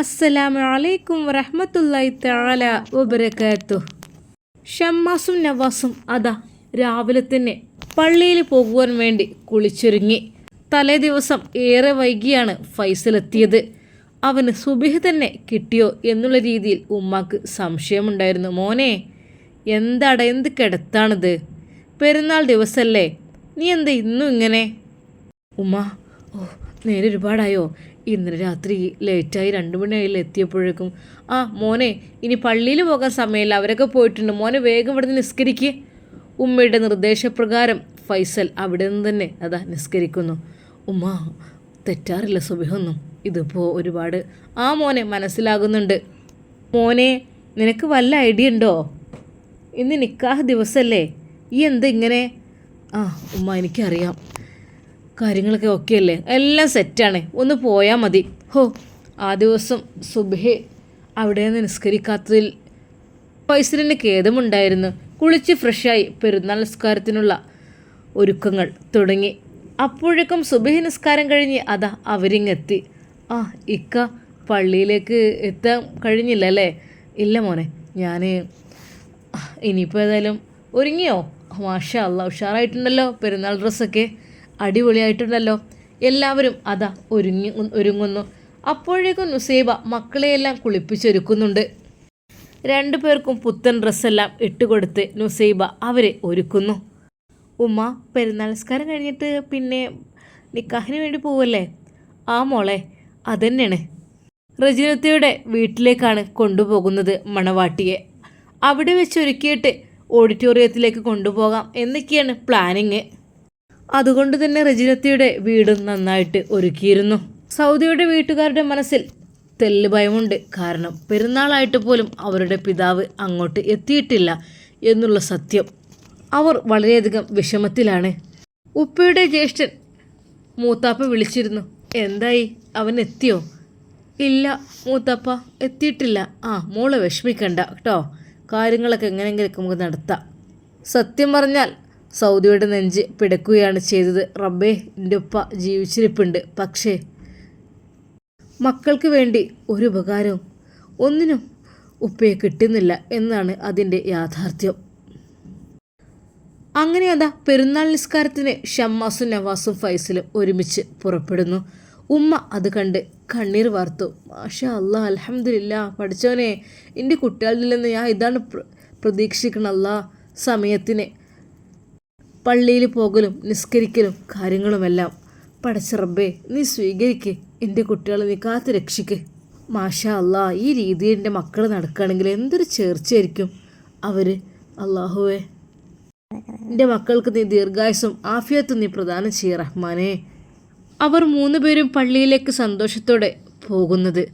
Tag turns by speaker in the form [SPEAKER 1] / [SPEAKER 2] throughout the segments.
[SPEAKER 1] അസ്സലാമു അലൈക്കും വറഹ്മത്തുള്ളാഹി തആല വബറകാതുഹു ഷമ്മാസും നവാസും അതാ രാവിലെ തന്നെ പള്ളിയിൽ പോകുവാൻ വേണ്ടി കുളിച്ചൊരുങ്ങി. തലേ ദിവസം ഏറെ വൈകിയാണ് ഫൈസലെത്തിയത്. അവന് സുബിഹ് തന്നെ കിട്ടിയോ എന്നുള്ള രീതിയിൽ ഉമ്മാക്ക് സംശയമുണ്ടായിരുന്നു. മോനെ എന്താടാ എന്ത് കിടത്താണിത്? പെരുന്നാൾ ദിവസമല്ലേ നീ എന്താ ഇന്നും ഇങ്ങനെ? ഉമ്മ ഓ നേരെ ഒരുപാടായോ ഇന്നലെ രാത്രി ലേറ്റായി രണ്ടു മണിയായില്ല എത്തിയപ്പോഴേക്കും. ആ മോനെ ഇനി പള്ളിയിൽ പോകാൻ സമയമില്ല. അവരൊക്കെ പോയിട്ടുണ്ട്. മോനെ വേഗം ഇവിടെ നിന്ന് നിസ്കരിക്ക്. ഉമ്മയുടെ നിർദ്ദേശപ്രകാരം ഫൈസൽ അവിടെ നിന്ന് തന്നെ അതാ നിസ്കരിക്കുന്നു. ഉമ്മ തെറ്റാറില്ല സുബിഹൊന്നും. ഇതിപ്പോൾ ഒരുപാട്. ആ മോനെ മനസ്സിലാകുന്നുണ്ട്. മോനെ നിനക്ക് വല്ല ഐഡിയ ഉണ്ടോ? ഇന്ന് നിക്കാഹ് ദിവസമല്ലേ ഈ എന്ത് ഇങ്ങനെ? ആ ഉമ്മ എനിക്കറിയാം. കാര്യങ്ങളൊക്കെ ഓക്കെ അല്ലേ എല്ലാം സെറ്റാണ്. ഒന്ന് പോയാൽ മതി. ഹോ ആ ദിവസം സുബഹെ അവിടെ നിസ്കരിക്കാത്തതിൽ പൈസലിന് ഖേദമുണ്ടായിരുന്നു. കുളിച്ച് ഫ്രഷായി പെരുന്നാൾ നിസ്കാരത്തിനുള്ള ഒരുക്കങ്ങൾ തുടങ്ങി. അപ്പോഴേക്കും സുബഹി നിസ്കാരം കഴിഞ്ഞ് അതാ അവരിങ്ങെത്തി. ആ ഇക്ക പള്ളിയിലേക്ക് എത്താൻ കഴിഞ്ഞില്ല അല്ലേ ഇല്ല മോനെ ഞാൻ ഇനിയിപ്പോൾ ഏതായാലും ഒരുങ്ങിയോ? മാഷ അല്ല ഉഷാറായിട്ടുണ്ടല്ലോ പെരുന്നാൾ ഡ്രസ്സൊക്കെ. അടിപൊളിയായിട്ടുണ്ടല്ലോ. എല്ലാവരും അതാ ഒരുങ്ങി ഒരുങ്ങുന്നു. അപ്പോഴേക്കും നുസൈബ മക്കളെയെല്ലാം കുളിപ്പിച്ചൊരുക്കുന്നുണ്ട്. രണ്ടു പേർക്കും പുത്തൻ ഡ്രസ്സെല്ലാം ഇട്ടുകൊടുത്ത് നുസൈബ അവരെ ഒരുക്കുന്നു. ഉമ്മ പെരുന്നാൾ നിസ്കാരം കഴിഞ്ഞിട്ട് പിന്നെ നിക്കാഹിന് വേണ്ടി പോവല്ലേ? ആ മോളെ അതന്നെയാണ്. റജിനത്തയുടെ വീട്ടിലേക്കാണ് കൊണ്ടുപോകുന്നത് മണവാട്ടിയെ. അവിടെ വെച്ച് ഒരുക്കിയിട്ട് ഓഡിറ്റോറിയത്തിലേക്ക് കൊണ്ടുപോകാം എന്നൊക്കെയാണ് പ്ലാനിങ്. അതുകൊണ്ട് തന്നെ റജിനത്തയുടെ വീട് നന്നായിട്ട് ഒരുക്കിയിരുന്നു. സൗദിയുടെ വീട്ടുകാരുടെ മനസ്സിൽ തെല്ല് ഭയമുണ്ട്. കാരണം പെരുന്നാളായിട്ട് പോലും അവരുടെ പിതാവ് അങ്ങോട്ട് എത്തിയിട്ടില്ല എന്നുള്ള സത്യം. അവർ വളരെയധികം വിഷമത്തിലാണ്. ഉപ്പയുടെ ജ്യേഷ്ഠൻ മൂത്താപ്പ വിളിച്ചിരുന്നു. എന്തായി? അവൻ എത്തിയോ? ഇല്ല മൂത്താപ്പ എത്തിയിട്ടില്ല. ആ മോളെ വിഷമിക്കണ്ട കേട്ടോ. കാര്യങ്ങളൊക്കെ എങ്ങനെയെങ്കിലും നമുക്ക് നടത്താം. സത്യം പറഞ്ഞാൽ സൗദിയുടെ നെഞ്ച് പിടക്കുകയാണ് ചെയ്തത്. റബ്ബേ എന്റെ ഉപ്പ ജീവിച്ചിരിപ്പുണ്ട്. പക്ഷേ മക്കൾക്ക് വേണ്ടി ഒരു ഉപകാരവും ഒന്നിനും ഉപ്പയെ കിട്ടുന്നില്ല എന്നാണ് അതിന്റെ യാഥാർത്ഥ്യം. അങ്ങനെ അതാ പെരുന്നാൾ നിസ്കാരത്തിന് ഷമ്മാസും നവാസും ഫൈസലും ഒരുമിച്ച് പുറപ്പെടുന്നു. ഉമ്മ അത് കണ്ട് കണ്ണീർ വാർത്തു. മാഷാ അല്ലാ അലഹമില്ല പഠിച്ചോനെ എന്റെ കുട്ടികളിൽ നിന്ന് ഞാൻ ഇതാണ് പ്ര- പ്രതീക്ഷിക്കണം അല്ലാ സമയത്തിന് പള്ളിയിൽ പോകലും നിസ്കരിക്കലും കാര്യങ്ങളുമെല്ലാം. പടച്ച റബ്ബേ നീ സ്വീകരിക്ക്. എന്റെ കുട്ടികളെ നീ കാത്തു രക്ഷിക്ക്. മാഷാ അല്ലാ ഈ രീതിയിൽ എന്റെ മക്കൾ നടക്കുകയാണെങ്കിൽ എന്തൊരു ചേർച്ചയായിരിക്കും. അവർ അള്ളാഹുവേ എന്റെ മക്കൾക്ക് നീ ദീർഘായുസും ആഫിയത്തും നീ പ്രദാനം ചെയ്യ റഹ്മാനെ. അവർ മൂന്ന് പേരും പള്ളിയിലേക്ക് സന്തോഷത്തോടെ പോകുന്നത്.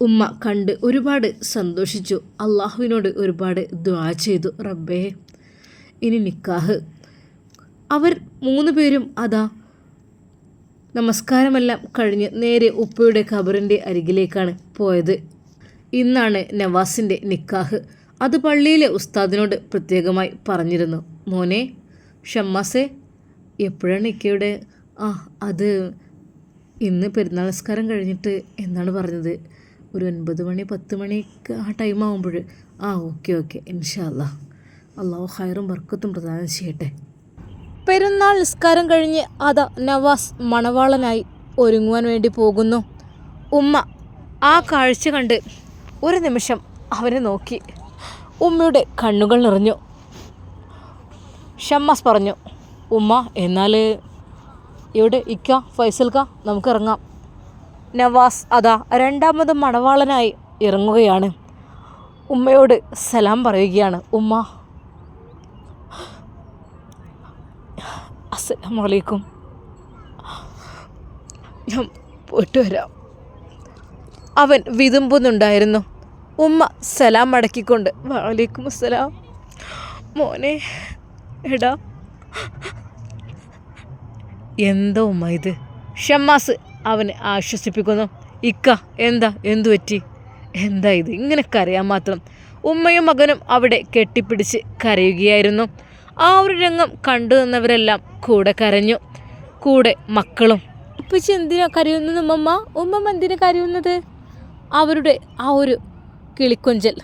[SPEAKER 1] ഉമ്മ കണ്ട് ഒരുപാട് സന്തോഷിച്ചു. അള്ളാഹുവിനോട് ഒരുപാട് ദ്വാ ചെയ്തു. റബ്ബേ. ഇനി നിക്കാഹ്. അവർ മൂന്ന് പേരും അതാ നമസ്കാരമെല്ലാം കഴിഞ്ഞ് നേരെ ഉപ്പയുടെ ഖബറിന്റെ അരികിലേക്കാണ് പോയത്. ഇന്നാണ് നവാസിന്റെ നിക്കാഹ്. അത് പള്ളിയിലെ ഉസ്താദിനോട് പ്രത്യേകമായി പറഞ്ഞിരുന്നു. മോനെ ഷമ്മാസെ എപ്പോഴാണ് നിക്കയുടെ? ആ അത് ഇന്ന് പെരുന്നാൾ നമസ്കാരം കഴിഞ്ഞിട്ട് എന്നാണ് പറഞ്ഞത്. ഒരു ഒൻപത് മണി പത്ത് മണിക്ക് ആ ടൈം ആകുമ്പോൾ ആ ഓക്കെ ഓക്കെ. ഇൻഷാല്ല അള്ളാഹു ഹൈറും വർക്കത്തും പ്രദാനം ചെയ്യട്ടെ. പെരുന്നാൾ നിസ്കാരം കഴിഞ്ഞ് അത നവാസ് മണവാളനായി ഒരുങ്ങുവാൻ വേണ്ടി പോകുന്നു. ഉമ്മ ആ കാഴ്ച കണ്ട് ഒരു നിമിഷം അവനെ നോക്കി. ഉമ്മയുടെ കണ്ണുകൾ നിറഞ്ഞു. ഷമ്മാസ് പറഞ്ഞു ഉമ്മ എന്നാൽ ഇവിടെ ഇക്ക ഫൈസൽക്ക നമുക്കിറങ്ങാം നവാസ് അതാ രണ്ടാമത് മണവാളനായി ഇറങ്ങുകയാണ്. ഉമ്മയോട് സലാം പറയുകയാണ് ഉമ്മ അസ്സലാമലൈക്കും. ഞാൻ പോയിട്ട് വരാം. അവൻ വിതുമ്പുന്നുണ്ടായിരുന്നു. ഉമ്മ സലാം മടക്കിക്കൊണ്ട് വാലേക്കും അസ്സലാം മോനെ എടാ. എന്തോ ഉമ്മ ഇത്? ഷമ്മാസ്. അവനെ ആശ്വസിപ്പിക്കുന്നു. ഇക്ക എന്താ? എന്തു പറ്റി? എന്താ ഇത്? ഇങ്ങനെ കരയാൻ മാത്രം. ഉമ്മയും മകനും അവിടെ കെട്ടിപ്പിടിച്ച് കരയുകയായിരുന്നു. ആ ഒരു രംഗം കണ്ടു നിന്നവരെല്ലാം കൂടെ കരഞ്ഞു. കൂടെ മക്കളും. ഉപ്പച്ചി എന്തിനാ കരയുന്നത് ഉമ്മമ്മ? ഉമ്മമ്മ എന്തിനാ കരയുന്നത്? അവരുടെ ആ ഒരു കിളിക്കൊഞ്ചൽ.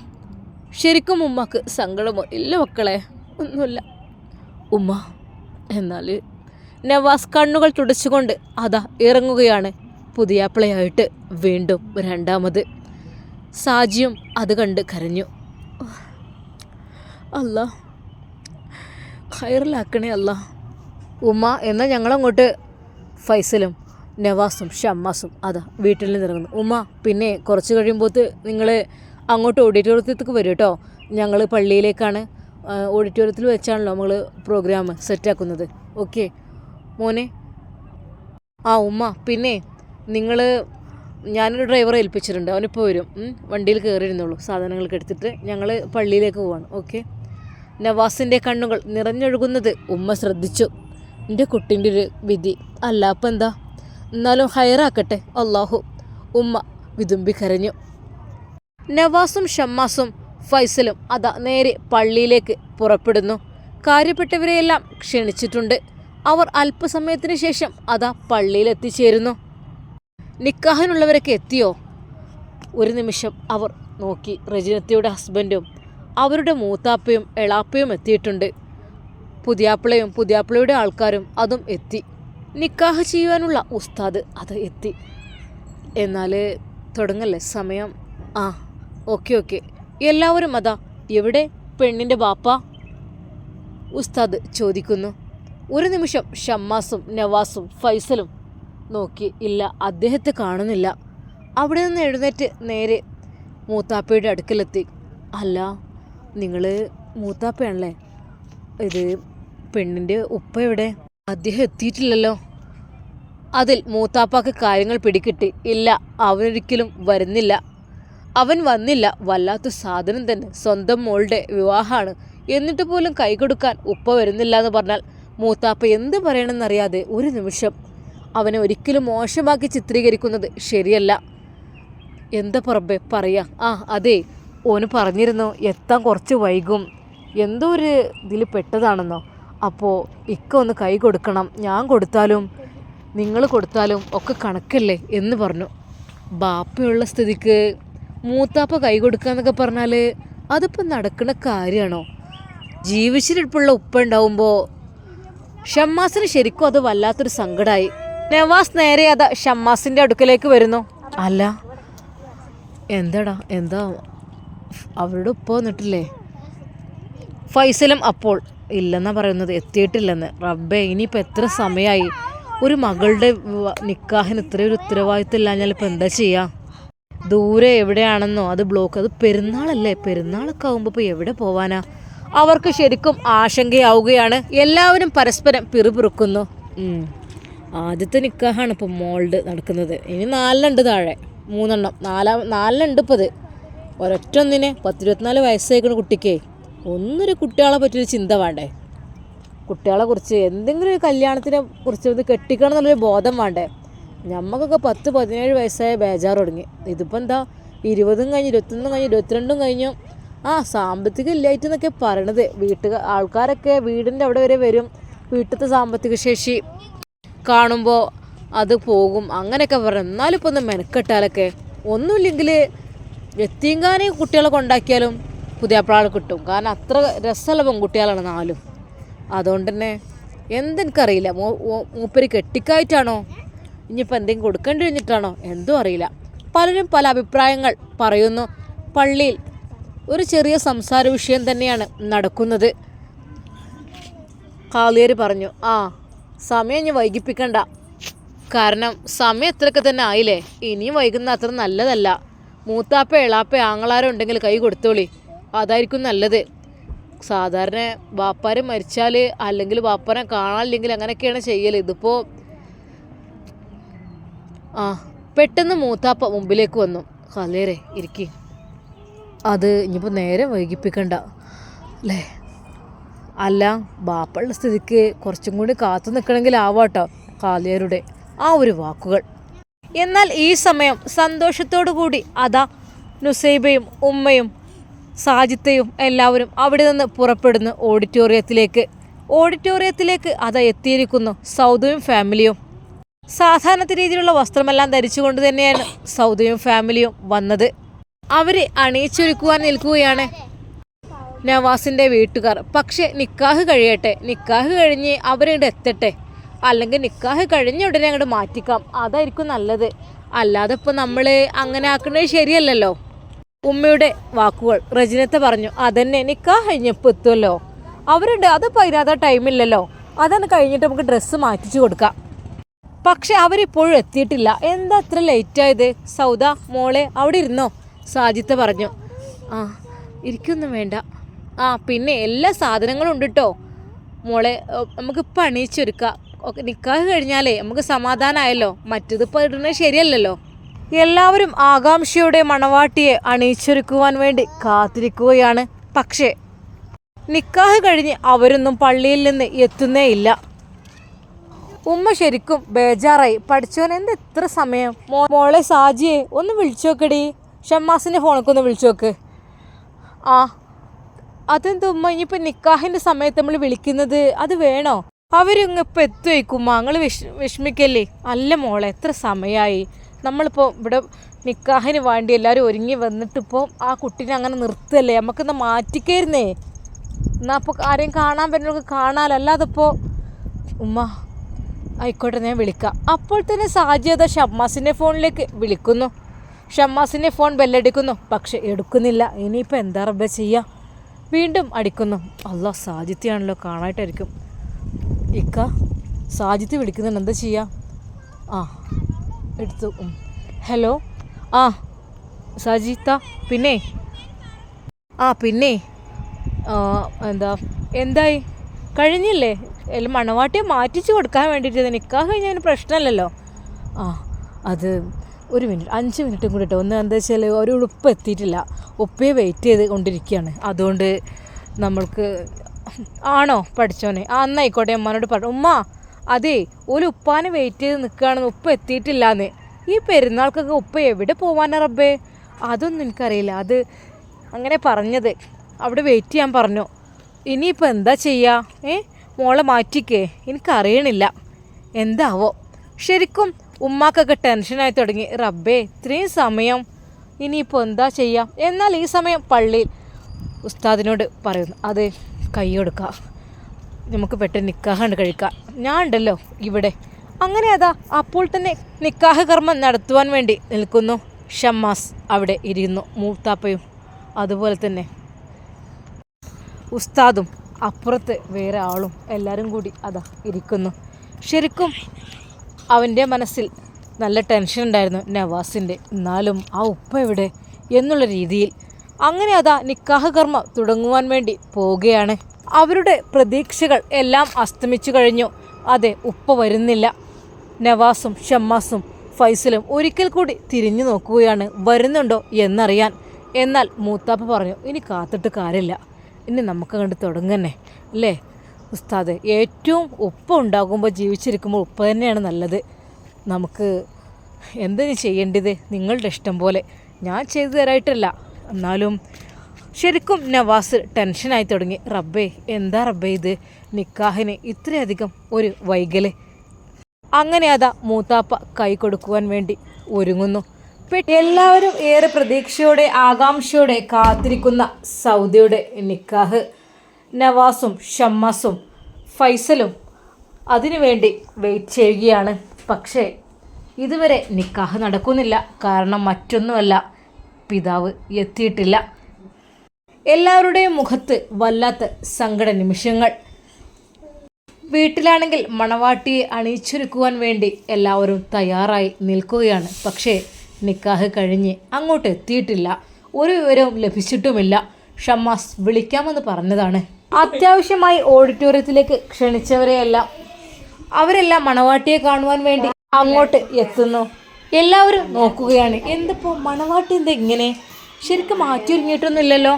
[SPEAKER 1] ശരിക്കും ഉമ്മക്ക് സങ്കടമോ? ഇല്ല മക്കളെ ഒന്നുമില്ല. ഉമ്മ എന്നാൽ നവാസ് കണ്ണുകൾ തുടച്ചുകൊണ്ട് അതാ ഇറങ്ങുകയാണ്. പുതിയാപ്പിളയായിട്ട് വീണ്ടും രണ്ടാമത്. സാജിയും അത് കണ്ട് കരഞ്ഞു. അല്ല ഖൈറിലാക്കണേ അല്ല. ഉമ്മ എന്നാൽ ഞങ്ങളങ്ങോട്ട് ഫൈസലും നവാസും ഷമ്മാസും അതാ വീട്ടിൽ നിന്ന് ഇറങ്ങുന്നു ഉമ്മ പിന്നെ കുറച്ച് കഴിയുമ്പോൾ നിങ്ങൾ അങ്ങോട്ട് ഓഡിറ്റോറിയത്തേക്ക് വരും കേട്ടോ ഞങ്ങൾ പള്ളിയിലേക്കാണ് ഓഡിറ്റോറിയത്തിൽ വെച്ചാണല്ലോ നമ്മൾ പ്രോഗ്രാം സെറ്റാക്കുന്നത്. ഓക്കെ? മോനെ? ആ ഉമ്മ പിന്നെ നിങ്ങൾ ഞാനൊരു ഡ്രൈവറെ ഏൽപ്പിച്ചിട്ടുണ്ട്. അവനിപ്പോൾ വരും. വണ്ടിയിൽ കയറിയിരുന്നുള്ളൂ സാധനങ്ങളൊക്കെ എടുത്തിട്ട് ഞങ്ങൾ പള്ളിയിലേക്ക് പോവാണ്. ഓക്കെ? നവാസിന്റെ കണ്ണുകൾ നിറഞ്ഞൊഴുകുന്നത് ഉമ്മ ശ്രദ്ധിച്ചു. എന്റെ കുട്ടിന്റെ ഒരു വിധി. അല്ല അപ്പം എന്താ? എന്നാലും ഹയറാക്കട്ടെ അള്ളാഹു ഉമ്മ വിതുമ്പി കരഞ്ഞു. നവാസും ഷമ്മാസും ഫൈസലും അതാ നേരെ പള്ളിയിലേക്ക് പുറപ്പെടുന്നു. കാര്യപ്പെട്ടവരെയെല്ലാം ക്ഷണിച്ചിട്ടുണ്ട്. അവർ അല്പസമയത്തിന് ശേഷം അതാ പള്ളിയിലെത്തിച്ചേരുന്നു. നിക്കാഹിനുള്ളവരൊക്കെ എത്തിയോ? ഒരു നിമിഷം അവർ നോക്കി. റജിനത്തിയുടെ ഹസ്ബൻഡും അവരുടെ മൂത്താപ്പയും എളാപ്പയും എത്തിയിട്ടുണ്ട്. പുതിയാപ്പിളയും പുതിയാപ്പിളയുടെ ആൾക്കാരും അതും എത്തി. നിക്കാഹ് ചെയ്യുവാനുള്ള ഉസ്താദ് അത് എത്തി. എന്നാൽ തുടങ്ങല്ലേ സമയം? ആ ഓക്കെ ഓക്കെ. എല്ലാവരും അതാ എവിടെ? പെണ്ണിന്റെ ബാപ്പ? ഉസ്താദ് ചോദിക്കുന്നു. ഒരു നിമിഷം ഷമ്മാസും നവാസും ഫൈസലും നോക്കി ഇല്ല അദ്ദേഹത്തെ കാണുന്നില്ല. അവിടെ നിന്ന് എഴുന്നേറ്റ് നേരെ മൂത്താപ്പയുടെ അടുക്കലെത്തി. അല്ല നിങ്ങൾ മൂത്താപ്പയാണല്ലേ? ഇത് പെണ്ണിന്റെ ഉപ്പ എവിടെ? അദ്ദേഹം എത്തിയിട്ടില്ലല്ലോ. അതിൽ മൂത്താപ്പാക്ക് കാര്യങ്ങൾ പിടികിട്ടി. ഇല്ല അവനൊരിക്കലും വരുന്നില്ല. അവൻ വന്നില്ല. വല്ലാത്ത സാധനം തന്നെ. സ്വന്തം മോളുടെ വിവാഹമാണ്. എന്നിട്ട് പോലും കൈ കൊടുക്കാൻ ഉപ്പ വരുന്നില്ല എന്ന് പറഞ്ഞാൽ മൂത്താപ്പ എന്ത് പറയണമെന്നറിയാതെ ഒരു നിമിഷം അവനെ ഒരിക്കലും മോശമാക്കി ചിത്രീകരിക്കുന്നത് ശരിയല്ല. എന്താ പറമ്പേ? പറയാ. ആ അതെ. ഓന് പറഞ്ഞിരുന്നു എത്താൻ കുറച്ച് വൈകും. എന്തോ ഒരു ഇതിൽ പെട്ടതാണെന്നോ. അപ്പോൾ ഇക്ക ഒന്ന് കൈ കൊടുക്കണം ഞാൻ കൊടുത്താലും നിങ്ങൾ കൊടുത്താലും ഒക്കെ കണക്കല്ലേ എന്ന് പറഞ്ഞു. ബാപ്പയുള്ള സ്ഥിതിക്ക് മൂത്താപ്പ കൈ കൊടുക്കുക എന്നൊക്കെ പറഞ്ഞാൽ അതിപ്പോൾ നടക്കുന്ന കാര്യമാണോ? ജീവിച്ചിരിപ്പുള്ള ഉപ്പ ഉണ്ടാവുമ്പോൾ ഷമ്മാസിന് ശരിക്കും അത് വല്ലാത്തൊരു സങ്കടമായി നവാസ് നേരെ അതാ ഷമ്മാസിന്റെ അടുക്കലേക്ക് വരുന്നു. അല്ല. എന്താടാ? എന്താ അവരുടെ ഉപ്പ വന്നിട്ടില്ലേ? ഫൈസലും അപ്പോൾ ഇല്ലെന്നാണ് പറയുന്നത് എത്തിയിട്ടില്ലെന്ന്. റബ്ബേ ഇനിയിപ്പോൾ എത്ര സമയമായി ഒരു മകളുടെ നിക്കാഹിന് നിക്കാഹിന് ഇത്രയൊരു ഉത്തരവാദിത്തം ഇല്ലാഞ്ഞാൽ ഇപ്പം എന്താ ചെയ്യുക ദൂരെ എവിടെയാണെന്നോ അത് ബ്ലോക്ക് അത് പെരുന്നാളല്ലേ? പെരുന്നാളൊക്കെ ആകുമ്പോൾ ഇപ്പോൾ എവിടെ പോവാനാ? അവർക്ക് ശരിക്കും ആശങ്കയാവുകയാണ്. എല്ലാവരും പരസ്പരം പിറുപിറുക്കുന്നു. ആദ്യത്തെ നിക്കാഹാണ് ഇപ്പോൾ മോൾഡ് നടക്കുന്നത്. ഇനി നാലിലുണ്ട് താഴെ. മൂന്നെണ്ണം. നാലാം നാലിലുണ്ട് ഇപ്പോൾ അത് ഒരൊറ്റ ഒന്നിന് പത്തിരുപത്തിനാല് വയസ്സായിക്കണ കുട്ടിക്ക് ഒന്നൊരു കുട്ടികളെ പറ്റിയൊരു ചിന്ത വേണ്ടേ? കുട്ടികളെ കുറിച്ച് എന്തെങ്കിലും ഒരു കല്യാണത്തിനെ കുറിച്ച് ഒന്ന് കെട്ടിക്കണം എന്നുള്ളൊരു ബോധം വേണ്ടേ? ഞമ്മക്കൊക്കെ പത്ത് പതിനേഴ് വയസ്സായ ബേജാറ് തുടങ്ങി. ഇതിപ്പോൾ എന്താ? ഇരുപതും കഴിഞ്ഞ് ഇരുപത്തൊന്നും കഴിഞ്ഞ് ഇരുപത്തിരണ്ടും കഴിഞ്ഞു. ആ സാമ്പത്തിക ഇല്ലായിട്ട് എന്നൊക്കെ പറയണത്. വീട്ടുകാർ ആൾക്കാരൊക്കെ വീടിന്റെ അവിടെ വരെ വരും. വീട്ടിലത്തെ സാമ്പത്തിക ശേഷി കാണുമ്പോൾ അത് പോകും. അങ്ങനെയൊക്കെ പറഞ്ഞു. എന്നാലും ഇപ്പോൾ ഒന്ന് മെനക്കെട്ടാലൊക്കെ ഒന്നുമില്ലെങ്കിൽ എത്തിയങ്കാനെ കുട്ടികളെ കൊണ്ടാക്കിയാലും പുതിയ അപ്പളാൾ കിട്ടും. കാരണം അത്ര രസമുള്ള പെൺകുട്ടികളാണ് നാലും. അതുകൊണ്ട് തന്നെ എന്തെനിക്കറിയില്ല. മൂ- മൂപ്പര് കെട്ടിക്കായിട്ടാണോ? ഇനിയിപ്പോൾ എന്തെങ്കിലും കൊടുക്കേണ്ടി കഴിഞ്ഞിട്ടാണോ എന്തും അറിയില്ല. പലരും പല അഭിപ്രായങ്ങൾ പറയുന്നു. പള്ളിയിൽ ഒരു ചെറിയ സംസാര വിഷയം തന്നെയാണ് നടക്കുന്നത്. കാളിയർ പറഞ്ഞു ആ സമയം ഇനി വൈകിപ്പിക്കണ്ട. കാരണം സമയം എത്രയൊക്കെ തന്നെ ആയില്ലേ? ഇനിയും വൈകുന്ന അത്ര നല്ലതല്ല. മൂത്താപ്പ എളാപ്പ ആങ്ങളാരോ ഉണ്ടെങ്കിൽ കൈ കൊടുത്തോളി. അതായിരിക്കും നല്ലത്. സാധാരണ ബാപ്പാര് മരിച്ചാൽ അല്ലെങ്കിൽ ബാപ്പാനെ കാണാനില്ലെങ്കിൽ അങ്ങനെയൊക്കെയാണ് ചെയ്യൽ ഇതിപ്പോൾ ആ പെട്ടെന്ന് മൂത്താപ്പ മുമ്പിലേക്ക് വന്നു. കളേരെ ഇരിക്കി. അത് ഇനിയിപ്പോൾ നേരെ വൈകിപ്പിക്കണ്ട. അല്ലേ? അല്ല ബാപ്പുള്ള സ്ഥിതിക്ക് കുറച്ചും കൂടി കാത്തു നിൽക്കണമെങ്കിൽ ആവാട്ടോ കാലിയരുടെ ആ ഒരു വാക്കുകൾ. എന്നാൽ ഈ സമയം സന്തോഷത്തോടു കൂടി അതാ നുസൈബയും ഉമ്മയും സാജിത്തയും എല്ലാവരും അവിടെ നിന്ന് പുറപ്പെടുന്നു ഓഡിറ്റോറിയത്തിലേക്ക്. ഓഡിറ്റോറിയത്തിലേക്ക് അതാ എത്തിയിരിക്കുന്നു സൗദയും ഫാമിലിയും. സാധാരണത്തെ രീതിയിലുള്ള വസ്ത്രമെല്ലാം ധരിച്ചുകൊണ്ട് തന്നെയാണ് സൗദയും ഫാമിലിയും വന്നത്. അവരെ അണിയിച്ചൊരുക്കുവാൻ നിൽക്കുകയാണ്. നവാസിന്റെ വീട്ടുകാർ. പക്ഷേ നിക്കാഹ് കഴിയട്ടെ നിക്കാഹ് കഴിഞ്ഞ് അവരിങ്ങോട്ട് എത്തട്ടെ. അല്ലെങ്കിൽ നിക്കാഹ് കഴിഞ്ഞ ഉടനെ അങ്ങോട്ട് മാറ്റിക്കാം. അതായിരിക്കും നല്ലത്. അല്ലാതെ ഇപ്പോൾ നമ്മൾ അങ്ങനെ ആക്കുന്നത് ശരിയല്ലല്ലോ. ഉമ്മയുടെ വാക്കുകൾ റജിനത്തെ പറഞ്ഞു അതന്നെ നിക്കാഹ് കഴിഞ്ഞപ്പോൾ എത്തുമല്ലോ അവരുണ്ട് അതിപ്പോൾ അതിനകത്ത് ടൈമില്ലല്ലോ അതാണ് കഴിഞ്ഞിട്ട് നമുക്ക് ഡ്രസ്സ് മാറ്റിച്ചു കൊടുക്കാം. പക്ഷെ അവരിപ്പോഴും എത്തിയിട്ടില്ല. എന്താ അത്ര ലേറ്റ് ആയത്? സൗദ മോളെ അവിടെ ഇരുന്നോ? സാജിത്ത് പറഞ്ഞു ആ ഇരിക്കൊന്നും വേണ്ട. ആ പിന്നെ എല്ലാ സാധനങ്ങളും ഉണ്ട് കേട്ടോ മോളെ നമുക്ക് ഒക്കെ നിക്കാഹ് കഴിഞ്ഞാലേ നമുക്ക് സമാധാനമായല്ലോ മറ്റതിപ്പോൾ ഇടുന്നത് ശരിയല്ലല്ലോ. എല്ലാവരും ആകാംക്ഷയുടെ മണവാട്ടിയെ അണിയിച്ചൊരുക്കുവാൻ വേണ്ടി കാത്തിരിക്കുകയാണ്. പക്ഷേ നിക്കാഹ് കഴിഞ്ഞ് അവരൊന്നും പള്ളിയിൽ നിന്ന് എത്തുന്നേ ഇല്ല. ഉമ്മ ശരിക്കും ബേജാറായി. പഠിച്ചോൻ എന്ത് എത്ര സമയം? മോളെ സാജിയെ ഒന്ന് വിളിച്ചു നോക്കടി ഷമ്മാസിന്റെ ഫോണൊക്കെ ഒന്ന് വിളിച്ചു നോക്ക് ആ അതെന്താ ഉമ്മ ഇനിയിപ്പോൾ നിക്കാഹിന്റെ സമയത്ത് നമ്മൾ വിളിക്കുന്നത് അത് വേണോ? അവരിങ്ങ് ഇപ്പം എത്തുവയ്ക്കുമ്മ. നിങ്ങൾ വിഷ വിഷമിക്കല്ലേ? അല്ല മോളെ എത്ര സമയമായി നമ്മളിപ്പോൾ ഇവിടെ നിക്കാഹിന് വേണ്ടി എല്ലാവരും ഒരുങ്ങി വന്നിട്ടിപ്പോൾ ആ കുട്ടീനെ അങ്ങനെ നിർത്തല്ലേ? നമുക്കിന്ന് മാറ്റിക്കായിരുന്നേ എന്നാൽ അപ്പോൾ ആരെയും കാണാൻ പറ്റുന്നവർക്ക് കാണാമല്ലോ അല്ലാതെ ഇപ്പോൾ ഉമ്മ ആയിക്കോട്ടെ ഞാൻ വിളിക്കാം. അപ്പോൾ തന്നെ സാജിയത ഷമ്മാസിന്റെ ഫോണിലേക്ക് വിളിക്കുന്നു. ഷമ്മാസിന്റെ ഫോൺ ബെല്ലടിക്കുന്നു. പക്ഷെ എടുക്കുന്നില്ല. ഇനിയിപ്പോൾ എന്താ റബ്ബ ചെയ്യുക വീണ്ടും അടിക്കുന്നു. അല്ല സാജിത്യാണല്ലോ കാണായിട്ടായിരിക്കും. ഇക്ക സാജിത്ത് വിളിക്കുന്നുണ്ട്. എന്താ ചെയ്യുക ആ എടുത്തു. ഹലോ? ആ സാജിത്ത പിന്നെ? ആ പിന്നെ? എന്താ എന്തായി? കഴിഞ്ഞില്ലേ? എല്ലാം മണവാട്ടിയെ മാറ്റിച്ച് കൊടുക്കാൻ വേണ്ടിയിട്ട് നിൽക്കാൻ കഴിഞ്ഞാൽ പ്രശ്നമല്ലല്ലോ ആ അത് ഒരു മിനിറ്റ് അഞ്ച് മിനിറ്റും കൂടി ഒന്ന് എന്താ വെച്ചാൽ ഒരു ഉളുപ്പ് എത്തിയിട്ടില്ല. ഉപ്പയെ വെയിറ്റ് ചെയ്ത് കൊണ്ടിരിക്കുകയാണ്. അതുകൊണ്ട് നമ്മൾക്ക് ആണോ? പഠിച്ചോനെ. ആ അന്നായിക്കോട്ടെ ഉമ്മാനോട് പറഞ്ഞു. ഉമ്മ അതേ ഒരു ഉപ്പാനെ വെയിറ്റ് ചെയ്ത് നിൽക്കുകയാണെന്ന് ഉപ്പ് എത്തിയിട്ടില്ലാന്ന്. ഈ പെരുന്നാൾക്കൊക്കെ ഉപ്പ എവിടെ പോവാനാ റബ്ബേ? അതൊന്നും എനിക്കറിയില്ല. അത് അങ്ങനെ പറഞ്ഞത്. അവിടെ വെയിറ്റ് ചെയ്യാൻ പറഞ്ഞു. ഇനിയിപ്പോൾ എന്താ ചെയ്യുക ഏ? മോളെ മാറ്റിക്കേ. എനിക്കറിയണില്ല. എന്താവോ? ശരിക്കും ഉമ്മാക്കൊക്കെ ടെൻഷനായി തുടങ്ങി. റബ്ബേ ഇത്രയും സമയം ഇനിയിപ്പോൾ എന്താ ചെയ്യുക എന്നാൽ ഈ സമയം പള്ളിയിൽ ഉസ്താദിനോട് പറയുന്നു. അത് കൈ കൊടുക്കാം നമുക്ക് പെട്ടെന്ന് നിക്കാഹ് കണ്ട് കഴിക്കാം. ഞാൻ ഉണ്ടല്ലോ ഇവിടെ. അങ്ങനെ അതാ അപ്പോൾ തന്നെ നിക്കാഹ കർമ്മം നടത്തുവാൻ വേണ്ടി നിൽക്കുന്നു. ഷമ്മാസ് അവിടെ ഇരിക്കുന്നു മൂത്താപ്പയും. അതുപോലെ തന്നെ ഉസ്താദും അപ്പുറത്ത് വേറെ ആളും എല്ലാവരും കൂടി അതാ ഇരിക്കുന്നു. ശരിക്കും അവന്റെ മനസ്സിൽ നല്ല ടെൻഷൻ ഉണ്ടായിരുന്നു നവാസിന്റെ. എന്നാലും ആ ഉപ്പ എവിടെ എന്നുള്ള രീതിയിൽ അങ്ങനെ അതാ നിക്കാഹ് കർമ്മം തുടങ്ങുവാൻ വേണ്ടി പോവുകയാണ്. അവരുടെ പ്രതീക്ഷകൾ എല്ലാം അസ്തമിച്ചു കഴിഞ്ഞു. അതെ ഉപ്പ വരുന്നില്ല. നവാസും ഷമ്മാസും ഫൈസലും ഒരിക്കൽ കൂടി തിരിഞ്ഞു നോക്കുകയാണ്. വരുന്നുണ്ടോ എന്നറിയാൻ. എന്നാൽ മൂത്താപ്പ പറഞ്ഞു ഇനി കാത്തിട്ട് കാര്യമില്ല. ഇനി നമുക്ക് കണ്ട് തുടങ്ങന്നെ. അല്ലേ? ഉസ്താദ് ഏറ്റവും ഉപ്പ ഉണ്ടാകുമ്പോൾ ജീവിച്ചിരിക്കുമ്പോൾ ഉപ്പ തന്നെയാണ് നല്ലത്. നമുക്ക് എന്തിനു ചെയ്യേണ്ടത്? നിങ്ങളുടെ ഇഷ്ടം പോലെ. ഞാൻ ചെയ്തു തരായിട്ടല്ല. എന്നാലും ശരിക്കും നവാസ് ടെൻഷനായി തുടങ്ങി. റബ്ബേ എന്താ റബ്ബേ ഇത്? നിക്കാഹിന് ഇത്രയധികം ഒരു വൈകൽ. അങ്ങനെ അതാ മൂത്താപ്പ കൈ കൊടുക്കുവാൻ വേണ്ടി ഒരുങ്ങുന്നു. എല്ലാവരും ഏറെ പ്രതീക്ഷയോടെ ആകാംക്ഷയോടെ കാത്തിരിക്കുന്ന സൗദിയുടെ നിക്കാഹ്. നവാസും ഷമ്മാസും ഫൈസലും അതിനുവേണ്ടി വെയിറ്റ് ചെയ്യുകയാണ്. പക്ഷേ ഇതുവരെ നിക്കാഹ് നടക്കുന്നില്ല. കാരണം മറ്റൊന്നുമല്ല. പിതാവ് എത്തിയിട്ടില്ല. എല്ലാവരുടെയും മുഖത്ത് വല്ലാത്ത സങ്കട നിമിഷങ്ങൾ. വീട്ടിലാണെങ്കിൽ മണവാട്ടിയെ അണിയിച്ചൊരുക്കുവാൻ വേണ്ടി എല്ലാവരും തയ്യാറായി നിൽക്കുകയാണ്. പക്ഷേ നിക്കാഹ് കഴിഞ്ഞ് അങ്ങോട്ട് എത്തിയിട്ടില്ല. ഒരു വിവരവും ലഭിച്ചിട്ടുമില്ല. ഷമ്മാസ് വിളിക്കാമെന്ന് പറഞ്ഞതാണ്. അത്യാവശ്യമായി ഓഡിറ്റോറിയത്തിലേക്ക് ക്ഷണിച്ചവരെയെല്ലാം അവരെല്ലാം മണവാട്ടിയെ കാണുവാൻ വേണ്ടി അങ്ങോട്ട് എത്തുന്നു. എല്ലാവരും നോക്കുകയാണ്. എന്തിപ്പോ മണവാട്ടി എന്താ ഇങ്ങനെ? ശരിക്കും മാറ്റിയൊരുങ്ങിയിട്ടൊന്നുമില്ലല്ലോ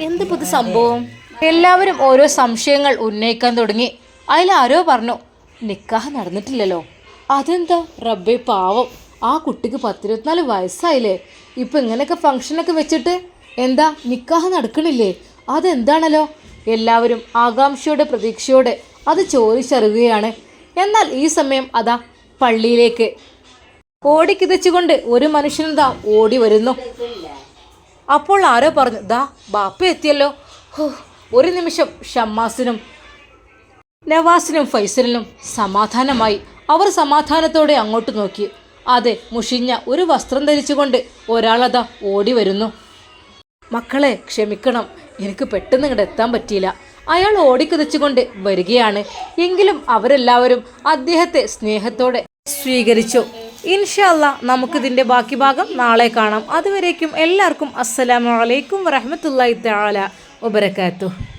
[SPEAKER 1] എന്തിപ്പോ ഇത് സംഭവം? എല്ലാവരും ഓരോ സംശയങ്ങൾ ഉന്നയിക്കാൻ തുടങ്ങി. അതിലാരോ പറഞ്ഞു നിക്കാഹ് നടന്നിട്ടില്ലല്ലോ. അതെന്താ? റബ്ബേ പാവം. ആ കുട്ടിക്ക് പത്തിരുപത്തിനാല് വയസ്സായില്ലേ. ഇപ്പൊ ഇങ്ങനെയൊക്കെ ഫംഗ്ഷനൊക്കെ വെച്ചിട്ട് എന്താ? നിക്കാഹ് നടക്കണില്ലേ? അതെന്താണല്ലോ? എല്ലാവരും ആകാംക്ഷയോടെ പ്രതീക്ഷയോടെ അത് ചോദിച്ചറിയുകയാണ്. എന്നാൽ ഈ സമയം അതാ പള്ളിയിലേക്ക് ഓടിക്കിതച്ചുകൊണ്ട് ഒരു മനുഷ്യനെന്താ ഓടി വരുന്നു. അപ്പോൾ ആരോ പറഞ്ഞു ദാ ബാപ്പ എത്തിയല്ലോ. ഒരു നിമിഷം ഷമ്മാസിനും നവാസിനും ഫൈസലിനും സമാധാനമായി. അവർ സമാധാനത്തോടെ അങ്ങോട്ട് നോക്കി. അതെ മുഷിഞ്ഞ ഒരു വസ്ത്രം ധരിച്ചുകൊണ്ട് ഒരാളതാ ഓടി വരുന്നു. മക്കളെ ക്ഷമിക്കണം. എനിക്ക് പെട്ടെന്ന് ഇങ്ങോട്ട് എത്താൻ പറ്റിയില്ല. അയാൾ ഓടിക്കുതിച്ചുകൊണ്ട് വരികയാണ്. എങ്കിലും അവരെല്ലാവരും അദ്ദേഹത്തെ സ്നേഹത്തോടെ സ്വീകരിച്ചു. ഇൻഷല്ല നമുക്കിതിന്റെ ബാക്കി ഭാഗം നാളെ കാണാം. അതുവരേക്കും എല്ലാവർക്കും അസ്സലാമു അലൈക്കും വറഹമത്തല്ലാ തആല വബറകാതുഹു.